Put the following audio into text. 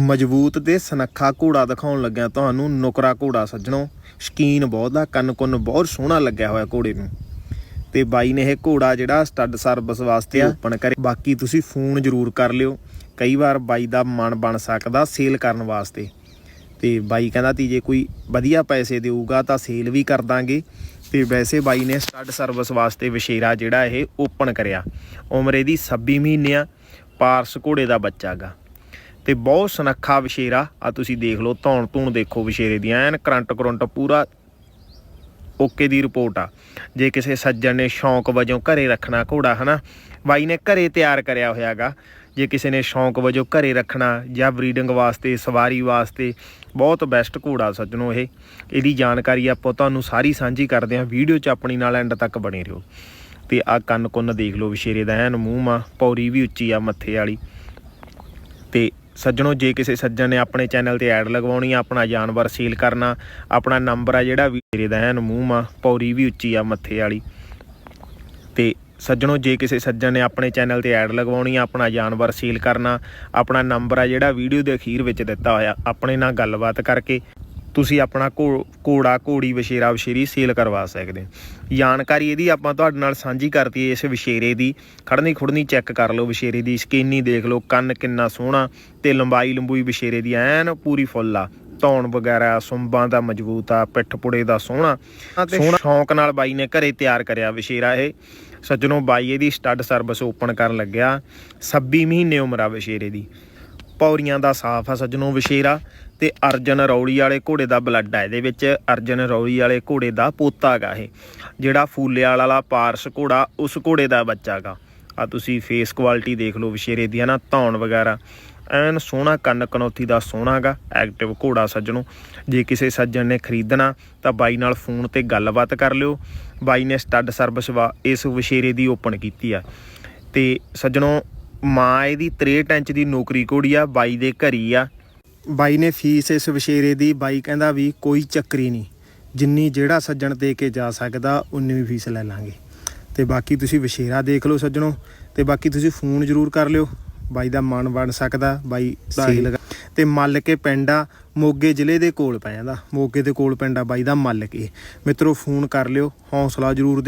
ਮਜ਼ਬੂਤ ਤੇ ਸਨੱਖਾ ਘੋੜਾ ਦਿਖਾਉਣ ਲੱਗਿਆ ਤੁਹਾਨੂੰ ਨੁਕਰਾ ਘੋੜਾ ਸੱਜਣੋ। ਸ਼ਕੀਨ ਬਹੁਤ ਆ ਕੰਨ ਕੁੰਨ ਬਹੁਤ ਸੋਹਣਾ ਲੱਗਿਆ ਹੋਇਆ ਘੋੜੇ ਨੂੰ। ਤੇ ਬਾਈ ਨੇ ਇਹ ਘੋੜਾ ਜਿਹੜਾ ਸਟੱਡ ਸਰਵਿਸ ਵਾਸਤੇ ਓਪਨ ਕਰੇ ਬਾਕੀ ਤੁਸੀਂ ਫੋਨ ਜ਼ਰੂਰ ਕਰ ਲਿਓ। ਕਈ ਵਾਰ ਬਾਈ ਦਾ ਮਨ ਬਣ ਸਕਦਾ ਸੇਲ ਕਰਨ ਵਾਸਤੇ। ਤੇ ਬਾਈ ਕਹਿੰਦਾ ਤੀ ਜੇ ਕੋਈ ਵਧੀਆ ਪੈਸੇ ਦੇਊਗਾ ਤਾਂ ਸੇਲ ਵੀ ਕਰ ਦਾਂਗੇ। ਤੇ ਵੈਸੇ ਬਾਈ ਨੇ ਸਟੱਡ ਸਰਵਿਸ ਵਾਸਤੇ ਵਿਸ਼ੇਰਾ ਜਿਹੜਾ ਇਹ ਓਪਨ ਕਰਿਆ। ਉਮਰ ਇਹਦੀ 26 ਮਹੀਨੇ ਆ ਪਾਰਸ ਘੋੜੇ ਦਾ ਬੱਚਾ ਗਾ। ਤੇ ਬਹੁਤ ਸੁਨੱਖਾ ਵਿਸ਼ੇਰਾ। ਆ ਤੁਸੀਂ ਦੇਖ ਲਓ, ਧੌਣ ਧੂਣ ਦੇਖੋ ਵਿਸ਼ੇਰੇ ਦੀ, ਐਨ ਕਰੰਟ ਕਰੰਟ ਪੂਰਾ ਓਕੇ ਦੀ ਰਿਪੋਰਟ ਆ। ਜੇ ਕਿਸੇ ਸੱਜਣ ਨੇ ਸ਼ੌਂਕ ਵਜੋਂ ਘਰੇ ਰੱਖਣਾ ਘੋੜਾ, ਹਨਾ? ਬਾਈ ਨੇ ਘਰੇ ਤਿਆਰ ਕਰਿਆ ਹੋਇਆਗਾ। ਜੇ ਕਿਸੇ ਨੇ ਸ਼ੌਂਕ ਵਜੋਂ ਘਰੇ ਰੱਖਣਾ ਜਾਂ ਬਰੀਡਿੰਗ ਵਾਸਤੇ, ਸਵਾਰੀ ਵਾਸਤੇ, ਬਹੁਤ ਬੈਸਟ ਘੋੜਾ ਸੱਜਣੋ ਇਹ। ਇਹਦੀ ਜਾਣਕਾਰੀ ਆਪਾਂ ਤੁਹਾਨੂੰ ਸਾਰੀ ਸਾਂਝੀ ਕਰਦੇ ਹਾਂ। ਵੀਡੀਓ 'ਚ ਆਪਣੀ ਨਾਲ ਐਂਡ ਤੱਕ ਬਣੇ ਰਹੋ। ਤੇ ਆ ਕੰਨ ਕੁੰਨ ਦੇਖ ਲਓ ਵਿਸ਼ੇਰੇ ਦਾ, ਐਨ ਮੂੰਹ ਮਾ, ਪੌੜੀ ਵੀ ਉੱਚੀ ਆ ਮੱਥੇ ਵਾਲੀ। ਤੇ ਸੱਜਣੋ, ਜੇ ਕਿਸੇ ਸੱਜਣ ਨੇ ਆਪਣੇ ਚੈਨਲ ਤੇ ਐਡ ਲਗਵਾਉਣੀ ਆ, ਆਪਣਾ ਜਾਨਵਰ ਸੇਲ ਕਰਨਾ, ਆਪਣਾ ਨੰਬਰ ਆ ਜਿਹੜਾ ਵੀਰੇ ਦਾ ਐਨ ਮੂੰਹ ਮਾ, ਪੌੜੀ ਵੀ ਉੱਚੀ ਆ ਮੱਥੇ ਵਾਲੀ। ਤੇ ਸੱਜਣੋ, ਜੇ ਕਿਸੇ ਸੱਜਣ ਨੇ ਆਪਣੇ ਚੈਨਲ ਤੇ ਐਡ ਲਗਵਾਉਣੀ ਆ, ਆਪਣਾ ਜਾਨਵਰ ਸੇਲ ਕਰਨਾ, ਆਪਣਾ ਨੰਬਰ ਆ ਜਿਹੜਾ ਵੀਡੀਓ ਦੇ ਅਖੀਰ ਵਿੱਚ ਦਿੱਤਾ ਹੋਇਆ, ਆਪਣੇ ਨਾਲ ਗੱਲਬਾਤ ਕਰਕੇ ਤੁਸੀਂ ਆਪਣਾ ਘੋੜਾ ਘੋੜੀ ਵਿਸ਼ੇਰਾ ਵਿਸ਼ੇਰੀ ਸੇਲ ਕਰਵਾ ਸਕਦੇ ਹੋ। ਜਾਣਕਾਰੀ ਇਹਦੀ ਆਪਾਂ ਤੁਹਾਡੇ ਨਾਲ ਸਾਂਝੀ ਕਰਤੀ ਇਸ ਵਿਸ਼ੇਰੇ ਦੀ। ਖੜਨੀ ਖੁੜਨੀ ਚੈੱਕ ਕਰ ਲਓ ਵਿਸ਼ੇਰੇ ਦੀ ਸਕੀਨੀ ਦੇਖ ਲਓ ਕੰਨ ਕਿੰਨਾ ਸੋਹਣਾ ਤੇ ਲੰਬਾਈ ਲੰਬੂਈ ਵਿਸ਼ੇਰੇ ਦੀ ਐਨ ਪੂਰੀ ਫੁੱਲ ਆ। ਧੌਣ ਵਗੈਰਾ ਸੁੰਬਾਂ ਦਾ ਮਜ਼ਬੂਤ ਆ ਪਿੱਠ ਪੁੜੇ ਦਾ ਸੋਹਣਾ। ਸੋਹਣਾ ਸ਼ੌਂਕ ਨਾਲ ਬਾਈ ਨੇ ਘਰੇ ਤਿਆਰ ਕਰਿਆ ਵਿਸ਼ੇਰਾ ਇਹ। ਸੱਜਣੋ ਬਾਈ ਇਹਦੀ ਸਟੱਡ ਸਰਵਿਸ ਓਪਨ ਕਰਨ ਲੱਗਿਆ। 26 ਮਹੀਨੇ ਉਮਰ ਆ ਵਿਸ਼ੇਰੇ ਦੀ। ਪੌਰੀਆਂ ਦਾ ਸਾਫ਼ ਆ ਸੱਜਣੋ ਵਿਸ਼ੇਰਾ ਤੇ ਅਰਜਨ ਰੌਲੀ ਵਾਲੇ ਘੋੜੇ ਦਾ ਬਲੱਡ ਆ ਇਹਦੇ ਵਿੱਚ। ਅਰਜਨ ਰੌਲੀ ਵਾਲੇ ਘੋੜੇ ਦਾ ਪੋਤਾ ਹੈਗਾ ਇਹ, ਜਿਹੜਾ ਫੂਲਿਆਲ ਵਾਲਾ ਪਾਰਸ ਘੋੜਾ, ਉਸ ਘੋੜੇ ਦਾ ਬੱਚਾ ਹੈਗਾ ਆ ਤੁਸੀਂ ਫੇਸ ਕੁਆਲਿਟੀ ਦੇਖ ਲਓ ਵਿਸ਼ੇਰੇ ਦੀ ਨਾ ਧੌਣ ਵਗੈਰਾ। ਐਨ ਸੋਹਣਾ ਕੰਨ ਕਨੌਤੀ ਦਾ ਸੋਹਣਾ ਹੈਗਾ ਐਕਟਿਵ ਘੋੜਾ ਸੱਜਣੋ। ਜੇ ਕਿਸੇ ਸੱਜਣ ਨੇ ਖਰੀਦਣਾ, ਤਾਂ ਬਾਈ ਨਾਲ ਫੋਨ ਤੇ ਗੱਲਬਾਤ ਕਰ ਲਿਓ। ਬਾਈ ਨੇ ਸਟੱਡ ਸਰਵਿਸ ਵਾ, ਇਸ ਵਿਸ਼ੇਰੇ ਦੀ ਓਪਨ ਕੀਤੀ ਆ। ਤੇ ਸੱਜਣੋ ਮਾਂ ਇਹਦੀ 63 ਇੰਚ ਦੀ ਨੌਕਰੀ ਘੋੜੀ ਆ ਬਾਈ ਦੇ ਘਰੀ ਆ। ਬਾਈ ਨੇ ਫੀਸ ਇਸ ਵਿਸ਼ੇਰੇ ਦੀ ਬਾਈ ਕਹਿੰਦਾ ਵੀ ਕੋਈ ਚੱਕਰੀ ਨਹੀਂ। ਜਿੰਨੀ ਜਿਹੜਾ ਸੱਜਣ ਦੇ ਕੇ ਜਾ ਸਕਦਾ ਉਨੀ ਵੀ ਫੀਸ ਲੈ ਲਾਂਗੇ। ਤੇ ਬਾਕੀ ਤੁਸੀਂ ਵਿਸ਼ੇਰਾ ਦੇਖ ਲਓ ਸੱਜਣੋ ਤੇ ਬਾਕੀ ਤੁਸੀਂ ਫੋਨ ਜ਼ਰੂਰ ਕਰ ਲਿਓ। ਬਾਈ ਦਾ ਮਨ ਬਣ ਸਕਦਾ ਬਾਈ ਸੇਲ ਤੇ ਮੱਲ ਕੇ ਪਿੰਡ ਮੋਗੇ ਜ਼ਿਲ੍ਹੇ ਦੇ ਕੋਲ ਪੈ ਜਾਂਦਾ। ਮੋਗੇ ਦੇ ਕੋਲ ਪਿੰਡ ਬਾਈ ਦਾ ਮੱਲ ਕੇ ਮਿੱਤਰੋ ਫੋਨ ਕਰ ਲਿਓ ਹੌਸਲਾ ਜ਼ਰੂਰ